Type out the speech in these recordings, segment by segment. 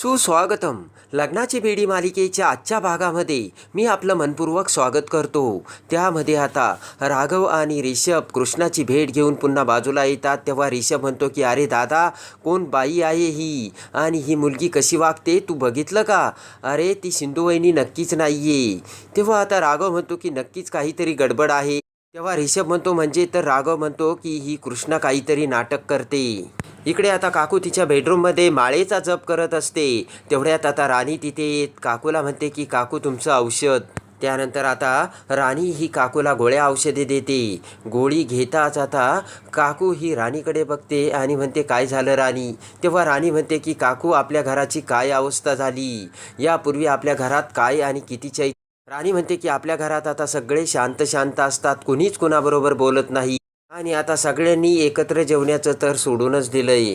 सुस्वागतम. लग्नाची बेडी मालिकेच्या आजच्या भागामध्ये मी आपलं मनपूर्वक स्वागत करतो. त्यामध्ये आता राघव आणि रिषभ कृष्णाची भेट घेऊन पुन्हा बाजूला येतात. तेव्हा रिषभ म्हणतो की अरे दादा कोण बाई आहे ही? आणि ही मुलगी कशी वागते? तू बघितलं का? अरे ती सिंधुवहिनी नक्कीच नाही आहे तेव्हा आता राघव म्हणतो की नक्कीच काहीतरी गडबड आहे. तेव्हा रिषभ म्हणतो म्हणजे? तर राघव म्हणतो की ही कृष्णा काहीतरी नाटक करते. इकडे आता काकू तिच्या बेडरूममध्ये माळेचा जप करत असते. तेवढ्यात आता राणी तिथे येत. काकूला म्हणते की काकू तुमचं औषध. त्यानंतर आता राणी ही काकूला गोळ्या औषधे देते. गोळी घेताच आता काकू ही राणीकडे बघते आणि म्हणते काय झालं राणी? तेव्हा राणी म्हणते की काकू आपल्या घराची काय अवस्था झाली? यापूर्वी आपल्या घरात काय आणि किती चै राणी म्हणते की आपल्या घरात आता सगळे शांत शांत असतात. कुणीच कुणाबरोबर बोलत नाही. आणि आता सगळ्यांनी एकत्र जेवण्याचं तर सोडूनच दिलंय.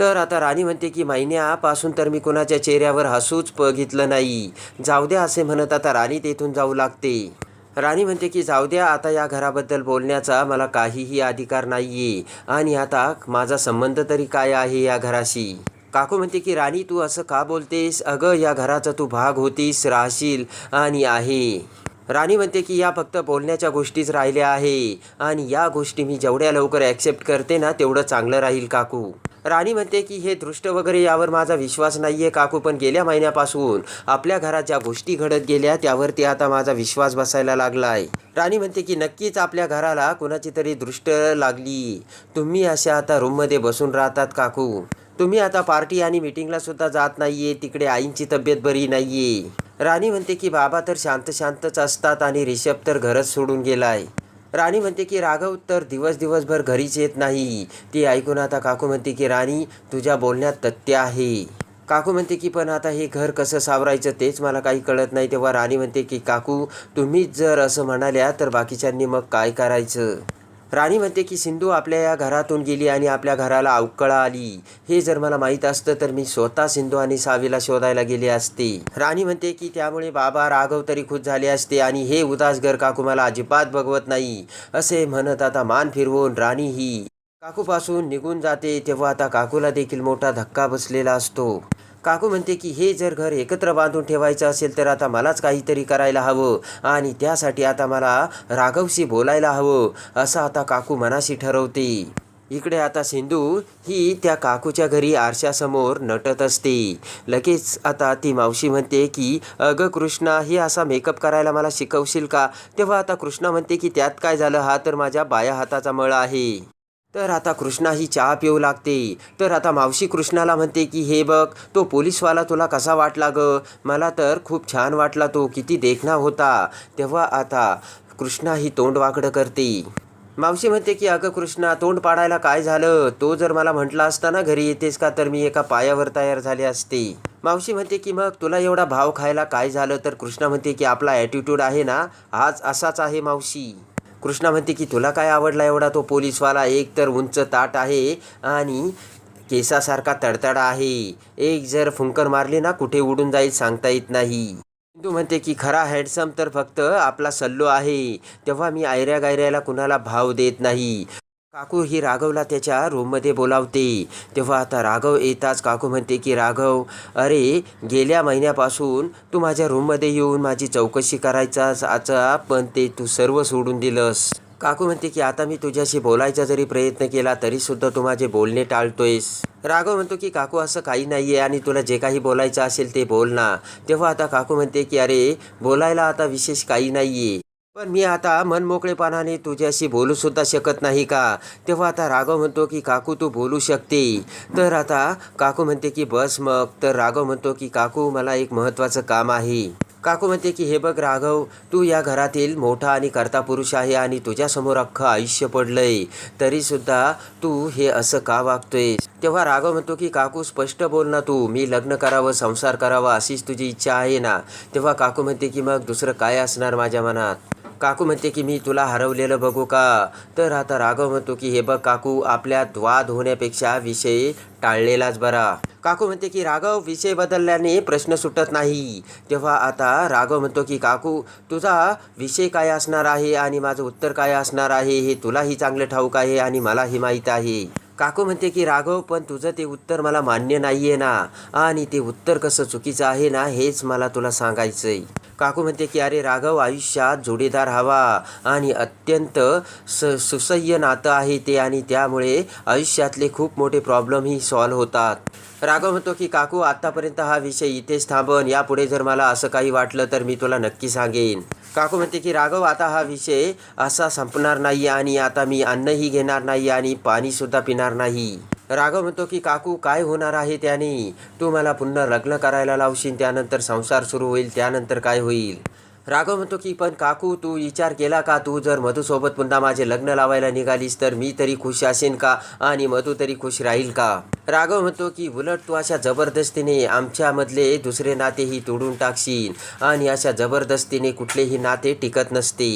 तर आता राणी म्हणते की महिन्यापासून तर मी कुणाच्या चेहऱ्यावर हसूच बघितलं नाही. जाऊ द्या असे म्हणत आता राणी तेथून जाऊ लागते. राणी म्हणते की जाऊ द्या आता या घराबद्दल बोलण्याचा मला काहीही अधिकार नाहीये. आणि आता माझा संबंध तरी काय आहे या घराशी? काकू म्हणते की राणी तू असं का बोलतेस? अगं या घराचा तू भाग होतीस राहशील आणि आहे. राणी म्हणते की या फक्त बोलण्याच्या गोष्टीच राहिल्या आहे. आणि या गोष्टी मी जेवढ्या लवकर ॲक्सेप्ट करते ना तेवढं चांगलं राहील काकू. राणी म्हणते की हे दृष्ट वगैरे यावर माझा विश्वास नाही आहे काकू. पण गेल्या महिन्यापासून आपल्या घरात ज्या गोष्टी घडत गेल्या त्यावरती आता माझा विश्वास बसायला लागला आहे राणी म्हणते की नक्कीच आपल्या घराला कुणाची तरी दृष्ट लागली. तुम्ही अशा आता रूममध्ये बसून राहतात काकू. तुम्ही आता पार्टी आणि मीटिंगला सुद्धा जात नाहीये. तिकडे आईंची तब्येत बरी नाहीये. राणी म्हणते की बाबा तर शांत शांतच असतात आणि रिषभ तर घरच सोडून गेला आहे राणी म्हणते की राघव तर दिवस दिवसभर घरीच येत नाही. ती ऐकून आता काकू म्हणते की राणी तुझ्या बोलण्यात तथ्य आहे. काकू म्हणते की पण आता हे घर कसं सावरायचं तेच मला काही कळत नाही. तेव्हा राणी म्हणते की काकू तुम्हीच जर असं म्हणाल्या तर बाकीच्यांनी मग काय करायचं? राणी म्हणते की सिंधू आपल्या या घरातून गेली आणि आपल्या घराला अवकळा आली. हे जर मला माहीत असतं तर मी स्वतः सिंधू आणि सावीला शोधायला गेले असते. राणी म्हणते की त्यामुळे बाबा राघव तरी खुश झाले असते आणि हे उदास घर काकू मला अजिबात बघवत नाही. असे म्हणत आता मान फिरवून राणी ही काकूपासून निघून जाते. तेव्हा आता काकूला देखील मोठा धक्का बसलेला असतो. काकू म्हणते की हे जर घर एकत्र बांधून ठेवायचं असेल तर आता मलाच काहीतरी करायला हवं आणि त्यासाठी आता मला राघवशी बोलायला हवं असं आता काकू मनाशी ठरवते. इकडे आता सिंधू ही त्या काकूच्या घरी आरशासमोर नटत असते. लगेच आता ती मावशी म्हणते की अगं कृष्णा ही असा मेकअप करायला मला शिकवशील का? तेव्हा आता कृष्णा म्हणते की त्यात काय झालं? हा तर माझ्या बाया हाताचा मळ आहे. तर आता कृष्णा ही चहा पिऊ लागते. तर आता मावशी कृष्णाला म्हणते की हे बघ तो पोलीसवाला तुला कसा वाटला ग? मला तर खूप छान वाटला तो किती देखणा होता. तेव्हा आता कृष्णा ही तोंड वाकडं करते. मावशी म्हणते की अगं कृष्णा तोंड पाडायला काय झालं? तो जर मला म्हटला असता ना घरी येतेस का तर मी एका पायावर तयार झाले असते. मावशी म्हणते की मग तुला एवढा भाव खायला काय झालं? तर कृष्णा म्हणते की आपला ॲटिट्यूड आहे ना आज असाच आहे मावशी. कृष्णा म्हणते की तुला काय आवडला एवढा तो पोलीसवाला? एक तर उंच ताट आहे आणि केसासारखा तडतडा आहे. एक जर फुंकर मारली ना कुठे उडून जाईल सांगता येत नाही. तू म्हणते की खरा हँडसम तर फक्त आपला सल्लो आहे. तेव्हा मी आयऱ्या गायऱ्याला कुणाला भाव देत नाही. काकू ही राघवला त्याच्या रूममध्ये बोलावते. तेव्हा आता राघव येताच काकू म्हणते की राघव अरे गेल्या महिन्यापासून तू माझ्या रूममध्ये येऊन माझी चौकशी करायचा आचा पण ते तू सर्व सोडून दिलंस. काकू म्हणते की आता मी तुझ्याशी बोलायचा जरी प्रयत्न केला तरीसुद्धा तू माझे बोलणे टाळतोयस. राघव म्हणतो की काकू असं काही नाही आहे आणि तुला जे काही बोलायचं असेल ते बोल ना. तेव्हा आता काकू म्हणते की अरे बोलायला आता विशेष काही नाही आहे पण मी आता मनमोकळेपणाने तुझ्याशी बोलूसुद्धा शकत नाही का? तेव्हा आता राघव म्हणतो की काकू तू बोलू शकते. तर आता काकू म्हणते की बस मग. तर राघव म्हणतो की काकू मला एक महत्त्वाचं काम आहे. काकू म्हणते की हे बघ राघव तू या घरातील मोठा आणि करता पुरुष आहे आणि तुझ्यासमोर अख्खं आयुष्य पडलंय. तरीसुद्धा तू हे असं का वागतोय तेव्हा राघव म्हणतो की काकू स्पष्ट बोल ना तू. मी लग्न करावं संसार करावा अशीच तुझी इच्छा आहे ना? तेव्हा काकू म्हणते की मग दुसरं काय असणार माझ्या मनात? काकू म्हणते की मी तुला हरवलेलं बघू का? तर आता राघव म्हणतो की हे बघ काकू आपल्यात वाद होण्यापेक्षा विषय टाळलेलाच बरा. काकू म्हणते की राघव विषय बदलल्याने प्रश्न सुटत नाही. तेव्हा आता राघव म्हणतो की काकू तुझा विषय काय असणार आहे आणि माझं उत्तर काय असणार आहे? हे तुलाही चांगलं ठाऊक आहे आणि मलाही माहीत आहे. काकू म्हणते की राघव पण तुझं ते उत्तर मला मान्य नाही आहे ना. आणि ते उत्तर कसं चुकीचं आहे ना हेच मला तुला सांगायचं आहे काकू म्हणते की अरे राघव आयुष्यात जोडीदार हवा आणि अत्यंत स सुसह्य नातं आहे ते आणि त्यामुळे आयुष्यातले खूप मोठे प्रॉब्लेमही सॉल्व्ह होतात. राघव म्हणतो की काकू आत्तापर्यंत हा विषय इथेच थांबन. यापुढे जर मला असं काही वाटलं तर मी तुला नक्की सांगेन. काकू म्हणते की राघव आता हा विषय असा संपणार नाही आणि आता मी अन्नही घेणार नाही आणि पाणीसुद्धा पिणार नाही. राघव म्हणतो की काकू काय होणार आहे त्याने? तू मला पुन्हा लग्न करायला लावशील त्यानंतर संसार सुरू होईल त्यानंतर काय होईल? राघव म्हणतो की पण काकू तू विचार केला का? तू जर मधूसोबत पुन्हा माझे लग्न लावायला निघालीस तर मी तरी खुश असेन का? आणि मधू तरी खुश राहील का? राघव म्हणतो की उलट तू अशा जबरदस्तीने आमच्यामधले दुसरे नातेही तोडून टाकशील आणि अशा जबरदस्तीने कुठलेही नाते टिकत नसते.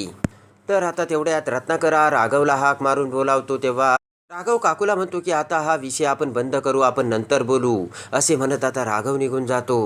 तर आता तेवढ्यात रत्नाकरा राघवला हाक मारून बोलावतो तेव्हा राघव काकूला म्हणतो की आता हा विषय आपण बंद करू आपण नंतर बोलू असे म्हणत आता राघव निघून जातो.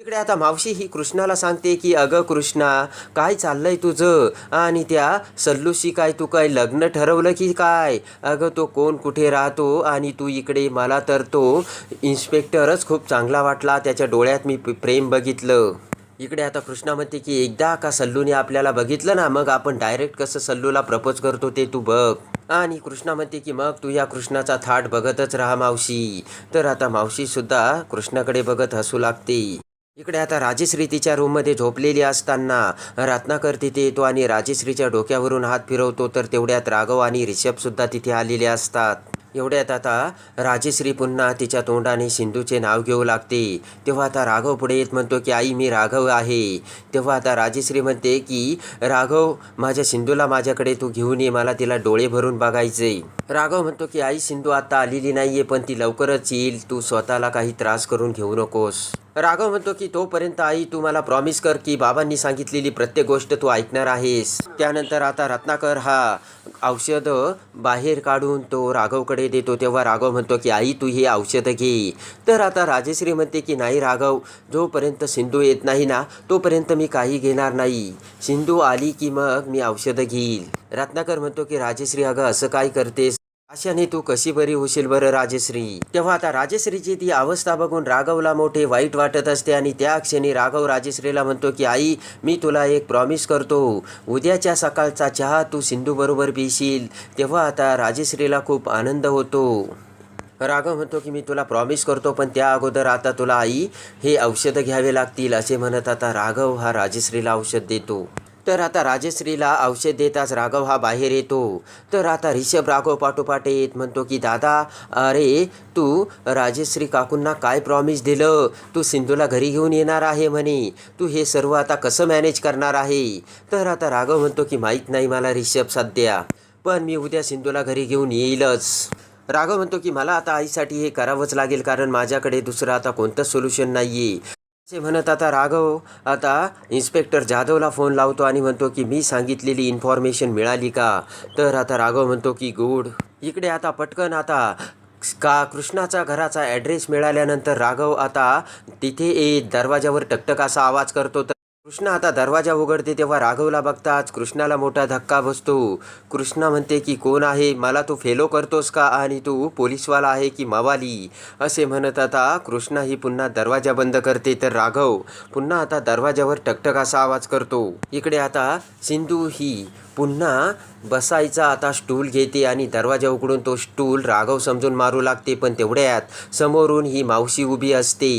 तिकडे आता मावशी ही कृष्णाला सांगते की अगं कृष्णा काय चाललंय तुझं? आणि त्या सल्लूशी काय तू काय लग्न ठरवलं की काय? अगं तो कोण कुठे राहतो? आणि तू इकडे मला तर तो इन्स्पेक्टरच खूप चांगला वाटला त्याच्या डोळ्यात मी प्रेम बघितलं. इकडे आता कृष्णा म्हणते की एकदा का सल्लूने आपल्याला बघितलं ना मग आपण डायरेक्ट कसं सल्लूला प्रपोज करतो ते तू बघ. आणि कृष्णा म्हणते की मग तू या कृष्णाचा थाट बघतच राहा मावशी. तर आता मावशी सुद्धा कृष्णाकडे बघत हसू लागते. इकडे आता राजेश्री तिच्या रूममध्ये झोपलेली असताना रत्नाकर तिथे येतो आणि राजेश्रीच्या डोक्यावरून हात फिरवतो. तर तेवढ्यात राघव आणि रिषभ सुद्धा तिथे आलेले असतात. एवढ्यात आता राजेश्री पुन्हा तिच्या तोंडाने सिंधूचे नाव घेऊ लागते. तेव्हा आता राघव पुढे येत म्हणतो की आई मी राघव आहे. तेव्हा आता राजेश्री म्हणते की राघव माझ्या सिंधूला माझ्याकडे तू घेऊन ये मला तिला डोळे भरून बघायचे. राघव म्हणतो की आई सिंधू आता आलेली नाहीये पण ती लवकरच येईल. तू स्वतःला काही त्रास करून घेऊ नकोस. राघव म्हणतो की तोपर्यंत आई तू मला प्रॉमिस कर की बाबांनी सांगितलेली प्रत्येक गोष्ट तू ऐकणार आहेस. त्यानंतर आता रत्नाकर हा औषध बाहेर काढून तो राघवकडे देतो. तेव्हा राघव म्हणतो की आई तू हे औषध घे. तर आता राजेश्री म्हणते की नाही राघव जोपर्यंत सिंधू येत नाही ना तोपर्यंत मी काही घेणार नाही. सिंधू आली की मग मी औषधं घेईल. रत्नाकर म्हणतो की राजेश्री अगं असं काय करतेस? अशाने तू कशी बरी होशील बरं राजेश्री? तेव्हा आता राजेश्रीची ती अवस्था बघून राघवला मोठे वाईट वाटत असते आणि त्या क्षणी राघव राजेश्रीला म्हणतो की आई मी तुला एक प्रॉमिस करतो. उद्याच्या सकाळचा चहा तू सिंधू बरोबर पिशील. तेव्हा आता राजेश्रीला खूप आनंद होतो. राघव म्हणतो की मी तुला प्रॉमिस करतो पण त्या अगोदर आता तुला आई हे औषधं घ्यावे लागतील असे म्हणत आता राघव हा राजेश्रीला औषध देतो. तर आता राजश्रीला औषध देताच राघव हा बाहेर येतो. तर आता रिषभ राघव पाठोपाठ येत म्हणतो की दादा अरे तू राजेश्री काकूंना काय प्रॉमिस दिलं? तू सिंधूला घरी घेऊन येणार आहे म्हणे. तू हे सर्व आता कसं मॅनेज करणार आहे? तर आता राघव म्हणतो की माहीत नाही मला रिषभ सध्या पण मी उद्या सिंधूला घरी घेऊन येईलच. राघव म्हणतो की मला आता आईसाठी हे करावंच लागेल कारण माझ्याकडे दुसरं आता कोणतंच सोल्युशन नाही आहे असे म्हणत आता राघव आता इन्स्पेक्टर जाधवला फोन लावतो आणि म्हणतो की मी सांगितलेली इन्फॉर्मेशन मिळाली का? तर आता राघव म्हणतो की गुड. इकडे आता पटकन आता का कृष्णाचा घराचा ॲड्रेस मिळाल्यानंतर राघव आता तिथे ए दरवाजावर टकटक असा आवाज करतो. तर कृष्ण आता दरवाजा उघडते तेव्हा राघवला बघताच कृष्णाला मोठा धक्का बसतो. कृष्णा म्हणते की कोण आहे? मला तू फेलो करतोस का? आणि तू पोलीसवाला आहे की मावाली? असे म्हणत आता कृष्णा ही पुन्हा दरवाजा बंद करते तर राघव पुन्हा आता दरवाजावर टकटक असा आवाज करतो. इकडे आता सिंधू ही पुन्हा बसायचा आता स्टूल घेते आणि दरवाजा उघडून तो स्टूल राघव समजून मारू लागते. पण तेवढ्यात समोरून ही मावशी उभी असते.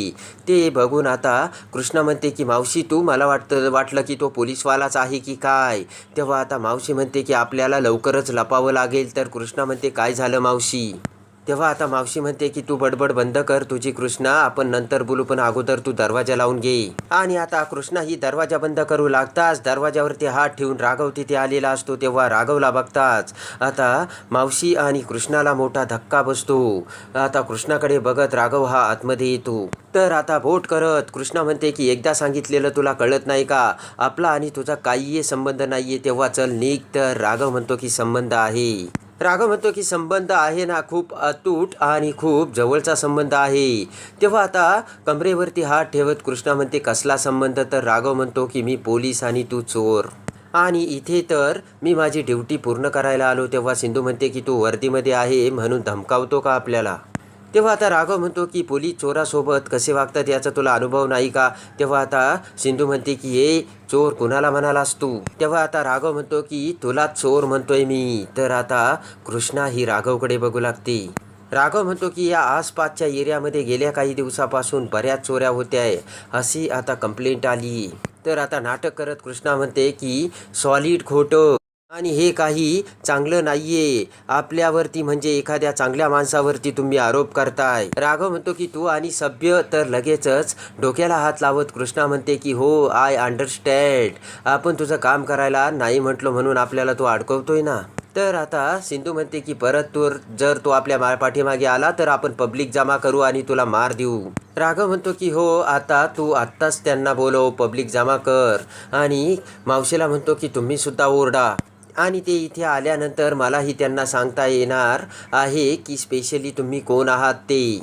ते बघून आता कृष्णा म्हणते की मावशी तू मला वाटतं वाटलं की तो पोलीसवालाच आहे की काय? तेव्हा आता मावशी म्हणते की आपल्याला लवकरच लपावं लागेल. तर कृष्णा म्हणते काय झालं मावशी? तेव्हा आता मावशी म्हणते की तू बडबड बंद कर तुझी कृष्णा आपण नंतर बोलू पण अगोदर तू दरवाजा लावून घे. आणि आता कृष्णा ही दरवाजा बंद करू लागताच दरवाजावरती हात ठेवून राघव तिथे आलेला असतो तेव्हा राघवला बघताच. आता मावशी आणि कृष्णाला मोठा धक्का बसतो. आता कृष्णाकडे बघत राघव हा आतमध्ये येतो. तर आता बोट करत कृष्णा म्हणते की एकदा सांगितलेलं तुला कळत नाही का? आपला आणि तुझा काहीही संबंध नाहीये. तेव्हा चल निघ. तर राघव म्हणतो की संबंध आहे. राघव म्हणतो की संबंध आहे ना खूप अतूट आणि खूप जवळचा संबंध आहे. तेव्हा आता कमरेवरती हात ठेवत कृष्णा म्हणते कसला संबंध? तर राघव म्हणतो की मी पोलीस आणि तू चोर. आणि इथे तर मी माझी ड्युटी पूर्ण करायला आलो तेव्हा सिंधू म्हणते की तू वर्दीमध्ये आहे म्हणून धमकावतो का आपल्याला? तेव्हा आता राघव म्हणतो की पोलीस चोरासोबत कसे वागतात याचा तुला अनुभव नाही का? तेव्हा आता सिंधू म्हणते की हे चोर कुणाला म्हणालास तू? तेव्हा आता राघव म्हणतो की तुला चोर म्हणतोय मी. तर आता कृष्णा ही राघवकडे बघू लागते. राघव म्हणतो की या आसपासच्या एरियामध्ये गेल्या काही दिवसापासून बऱ्याच चोऱ्या होत्या आहे अशी आता कंप्लेंट आली. तर आता नाटक करत कृष्णा म्हणते की सॉलिड खोटं. आणि हे काही चांगलं नाहीये. आपल्यावरती म्हणजे एखाद्या चांगल्या माणसावरती तुम्ही आरोप करताय. राघव म्हणतो की तू आणि सभ्य तर लगेचच डोक्याला हात लावत कृष्णा म्हणते की हो आय अंडरस्टँड आपण तुझं काम करायला नाही म्हटलो म्हणून आपल्याला तो अडकवतोय ना? तर आता सिंधू म्हणते की परत तू जर तो आपल्या मा पाठीमागे आला तर आपण पब्लिक जमा करू आणि तुला मार देऊ. राघव म्हणतो की हो आता तू आत्ताच त्यांना बोलव पब्लिक जमा कर. आणि मावशीला म्हणतो की तुम्ही सुद्धा ओरडा. आणि ते इथे आल्यानंतर मलाही त्यांना सांगता येणार आहे की स्पेशली तुम्ही कोण आहात ते.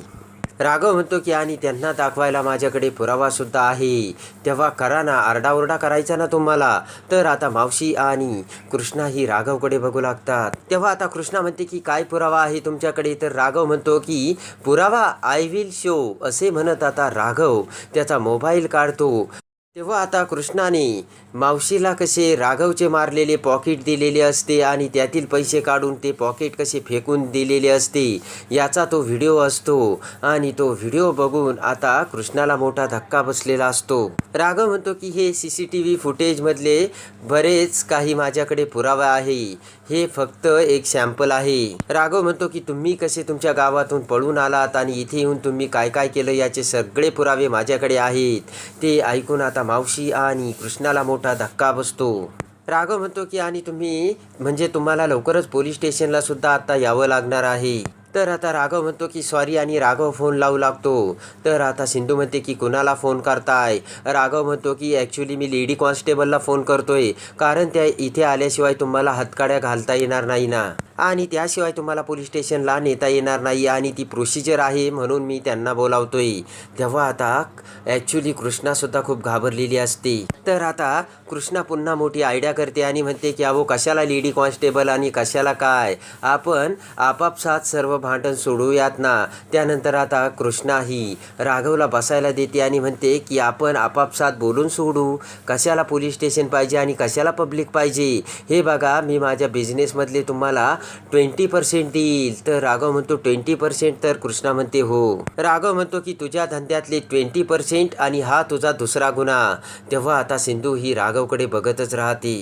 राघव म्हणतो की आणि त्यांना दाखवायला माझ्याकडे पुरावासुद्धा आहे. तेव्हा करा ना आरडाओरडा करायचा ना तुम्हाला. तर आता मावशी आणि कृष्णा ही राघवकडे बघू लागतात. तेव्हा आता कृष्णा म्हणते की काय पुरावा आहे तुमच्याकडे? तर राघव म्हणतो की पुरावा आय विल शो असे म्हणत आता राघव त्याचा मोबाईल काढतो. तेव्हा आता कृष्णाने मावशीला कसे राघवचे मारलेले पॉकेट दिलेले असते आणि त्यातील पैसे काढून ते पॉकेट कसे फेकून दिलेले असते याचा तो व्हिडिओ असतो. आणि तो व्हिडिओ बघून आता कृष्णाला मोठा धक्का बसलेला असतो. राघव म्हणतो की हे सी सी टी व्ही फुटेजमधले बरेच काही माझ्याकडे पुरावा आहे. हे फक्त एक सॅम्पल आहे. राघव म्हणतो की तुम्ही कसे तुमच्या गावातून पळून आलात आणि इथे येऊन तुम्ही काय काय केलं याचे सगळे पुरावे माझ्याकडे आहेत. ते ऐकून आता मावशी आणि कृष्णाला मोठा धक्का बसतो. राघव म्हणतो की आणि तुम्ही म्हणजे तुम्हाला लवकरच पोलीस स्टेशनला सुद्धा आता यावं लागणार आहे. तर आता राघव म्हणतो की सॉरी आणि राघव फोन लावू लागतो. तर आता सिंधू म्हणते की कुणाला फोन करताय? राघव म्हणतो की ॲक्च्युली मी लेडी कॉन्स्टेबलला फोन करतोय. कारण त्या इथे आल्याशिवाय तुम्हाला हातकाड्या घालता येणार नाही ना. आणि त्याशिवाय तुम्हाला पोलीस स्टेशनला नेता येणार नाही. आणि ती प्रोसिजर आहे म्हणून मी त्यांना बोलावतोय. तेव्हा आता ॲक्च्युली कृष्णासुद्धा खूप घाबरलेली असते. तर आता कृष्णा पुन्हा मोठी आयडिया करते आणि म्हणते की अहो कशाला लेडी कॉन्स्टेबल आणि कशाला काय? आपण आपापसात सर्व भांडण सोडूयात ना. त्यानंतर आता कृष्णा ही राघवला बसायला देते आणि म्हणते की आपण आपापसात बोलून सोडू. कशाला पोलीस स्टेशन पाहिजे आणि कशाला पब्लिक पाहिजे? हे बघा मी माझ्या बिझनेसमधले तुम्हाला ट्वेंटी पर्सेंट देईल तर राघव म्हणतो ट्वेंटी पर्सेंट तर कृष्णा म्हणते हो. राघव म्हणतो की तुझ्या धंद्यातले ट्वेंटी पर्सेंट आणि हा तुझा दुसरा गुन्हा. तेव्हा आता सिंधू ही राघवकडे बघतच राहते.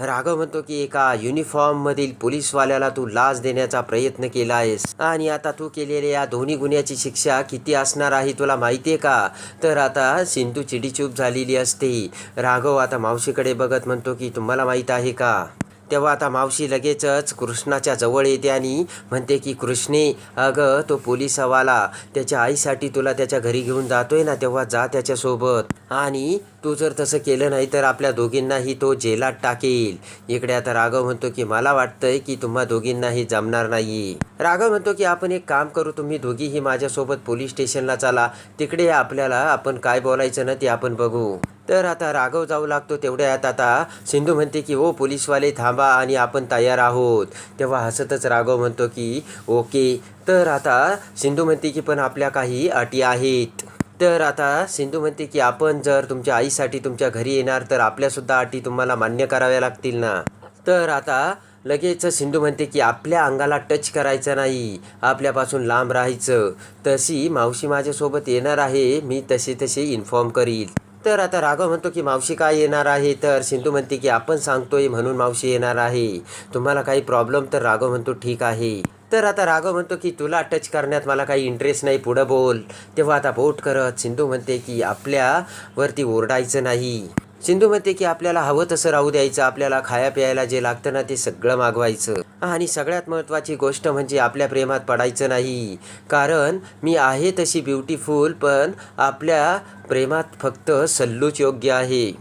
राघव म्हणतो की एका युनिफॉर्ममधील पोलीसवाल्याला तू लाच देण्याचा प्रयत्न केला आहेस. आणि आता तू केलेल्या या दोन्ही गुन्ह्याची शिक्षा किती असणार आहे तुला माहिती आहे का? तर आता सिंधू चिडीचूप झालेली असते. राघव आता मावशीकडे बघत म्हणतो की तुम्हाला माहीत आहे का? तेव्हा आता मावशी लगेचच कृष्णाच्या जवळ येते आणि म्हणते की कृष्णे अगं तो पोलिसवाला त्याच्या आईसाठी तुला त्याच्या घरी घेऊन जातोय ना तेव्हा जा त्याच्यासोबत आणि तू जर तसं केलं नाही तर आपल्या दोघींनाही तो जेलात टाकेल. इकडे आता राघव म्हणतो की मला वाटतंय की तुम्हा दोघींनाही जमणार नाही राघव म्हणतो की आपण एक काम करू तुम्ही दोघीही माझ्यासोबत पोलीस स्टेशनला चला. तिकडे आपल्याला आपण काय बोलायचं ना ते आपण बघू. तर आता राघव जाऊ लागतो तेवढ्यात. आता सिंधू म्हणते की ओ पोलीसवाले थांबा आणि आपण तयार आहोत. तेव्हा हसतच राघव म्हणतो की ओके. तर आता सिंधू म्हणते की पण आपल्या काही अटी आहेत. तर आता सिंधू म्हणते की आपण जर तुमच्या आईसाठी तुमच्या घरी येणार तर आपल्यासुद्धा अटी तुम्हाला मान्य कराव्या लागतील ना. तर आता लगेच सिंधू म्हणते की आपल्या अंगाला टच करायचं नाही. आपल्यापासून लांब राहायचं. तशी मावशी माझ्यासोबत येणार आहे. मी तसे तसे इन्फॉर्म करील. तर आता राघव म्हणतो की मावशी काय येणार आहे? तर सिंधू म्हणते की आपण सांगतोय म्हणून मावशी येणार आहे. तुम्हाला काही प्रॉब्लेम तर राघव म्हणतो ठीक आहे. तर आता राघव म्हणतो की तुला टच करण्यात मला काही इंटरेस्ट नाही पुढं बोल. तेव्हा आता बोट करत सिंधू म्हणते की आपल्यावरती ओरडायचं नाही. सिंधू म्हणते की आपल्याला हवं तसं राहू द्यायचं आपल्याला खाया प्यायला जे लागतं ना ते सगळं मागवायचं. आणि सगळ्यात महत्त्वाची गोष्ट म्हणजे आपल्या प्रेमात पडायचं नाही. कारण मी आहे तशी ब्युटिफुल पण आपल्या प्रेमात फक्त सल्लूच योग्य आहे.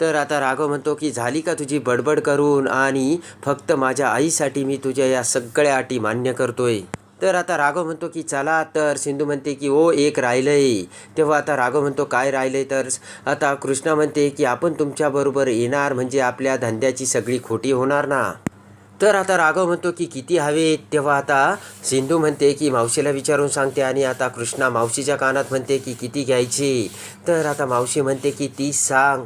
तर आता राघव म्हणतो की झाली का तुझी बडबड करून आणि फक्त माझ्या आईसाठी मी तुझ्या या सगळ्या अटी मान्य करतोय. तर आता राघव म्हणतो की चला तर. सिंधू म्हणते की ओ एक राहिलंय. तेव्हा आता राघव म्हणतो काय राहिलंय तर? आता कृष्णा म्हणते की आपण तुमच्याबरोबर येणार म्हणजे आपल्या धंद्याची सगळी खोटी होणार ना. तर आता राघव म्हणतो की किती हवेत तेव्हा आता सिंधू म्हणते की मावशीला विचारून सांगते. आणि आता कृष्णा मावशीच्या कानात म्हणते की किती घ्यायची? तर आता मावशी म्हणते की ती सांग.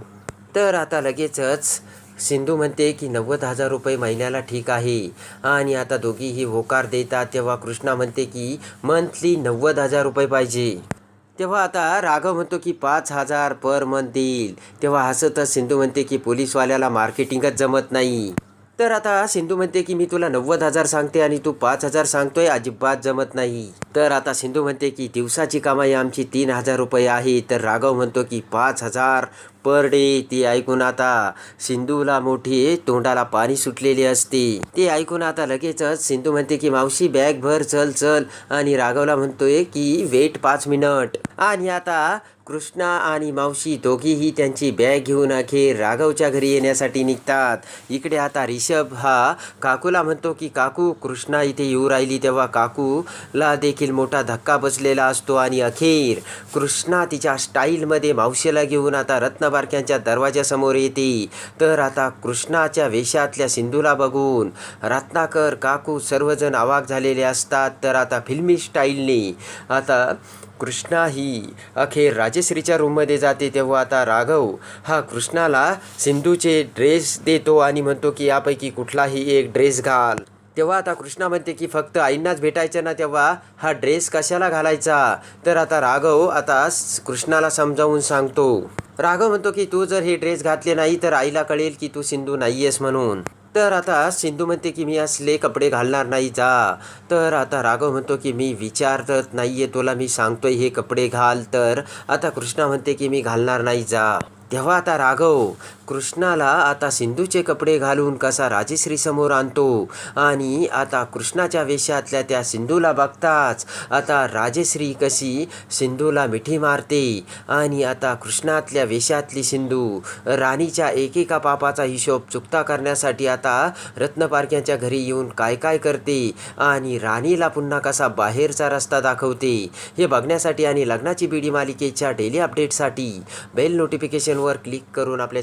तर आता लगेचच सिंधू म्हणते की नव्वद हजार रुपये महिन्याला ठीक आहे. आणि आता दोघीही होकार देतात तेव्हा कृष्णा म्हणते की मंथली नव्वद हजार रुपये पाहिजे. तेव्हा आता राघव म्हणतो की पाच हजार पर मंथ देईल. तेव्हा हसतच सिंधू म्हणते की पोलीसवाल्याला मार्केटिंगच जमत नाही. तर आता सिंधू म्हणते की मी तुला नव्वद हजार सांगते आणि तू पाच हजार सांगतोय अजिबात जमत नाही. तर आता सिंधू म्हणते की दिवसाची कमाई आमची तीन हजार रुपये आहे. तर राघव म्हणतो की पाच हजार पर डे ती ऐकून आता सिंधूला मोठी तोंडाला पाणी सुटलेले असते. ते ऐकून आता लगेचच सिंधू म्हणते की मावशी बॅग भर चल चल. आणि राघवला म्हणतोय की वेट पाच मिनिट. आणि आता कृष्णा आणि मावशी दोघीही त्यांची बॅग घेऊन अखेर राघवच्या घरी येण्यासाठी निघतात. इकडे आता रिषभ हा काकूला म्हणतो की काकू कृष्णा इथे येऊ राहिली तेव्हा काकूला देखील मोठा धक्का बसलेला असतो. आणि अखेर कृष्णा तिच्या स्टाईलमध्ये मावशीला घेऊन आता बारक्यांच्या दरवाजासमोर येते. तर आता कृष्णाच्या वेशातल्या सिंधूला बघून रत्नाकर काकू सर्वजण आवाक झालेले असतात. तर आता फिल्मी स्टाईलने आता कृष्णा ही अखेर राजश्रीच्या रूममध्ये जाते. तेव्हा आता राघव हा कृष्णाला सिंधूचे ड्रेस देतो आणि म्हणतो की यापैकी कुठलाही एक ड्रेस घाल. तेव्हा आता कृष्णा म्हणते की फक्त आईंनाच भेटायचं ना तेव्हा हा ड्रेस कशाला घालायचा? तर आता राघव आता कृष्णाला समजावून सांगतो. राघव म्हणतो की तू जर हे ड्रेस घातले नाही तर आईला कळेल की तू सिंधू नाही आहेस म्हणून. तर आता सिंधू म्हणते की मी असले कपडे घालणार नाही जा. तर आता राघव म्हणतो की मी विचारत नाहीये तुला मी सांगतोय हे कपडे घाल. तर आता कृष्णा म्हणते की मी घालणार नाही जा. तेव्हा आता राघव कृष्णाला आता सिंधूचे कपडे घालून कसा राजेश्री समोर आणतो. आणि आता कृष्णाच्या वेशातल्या त्या सिंधूला बघताच आता राजेश्री कशी सिंधूला मिठी मारते. आणि आता कृष्णातल्या वेशातली सिंधू राणीच्या एकेका पापाचा हिशोब चुकता करण्यासाठी आता रत्नपारख्यांच्या घरी येऊन काय काय करते. आणि राणीला पुन्हा कसा बाहेरचा रस्ता दाखवते. हे बघण्यासाठी आणि लग्नाची बीडी मालिकेच्या डेली अपडेटसाठी बेल नोटिफिकेशनवर क्लिक करून आपल्या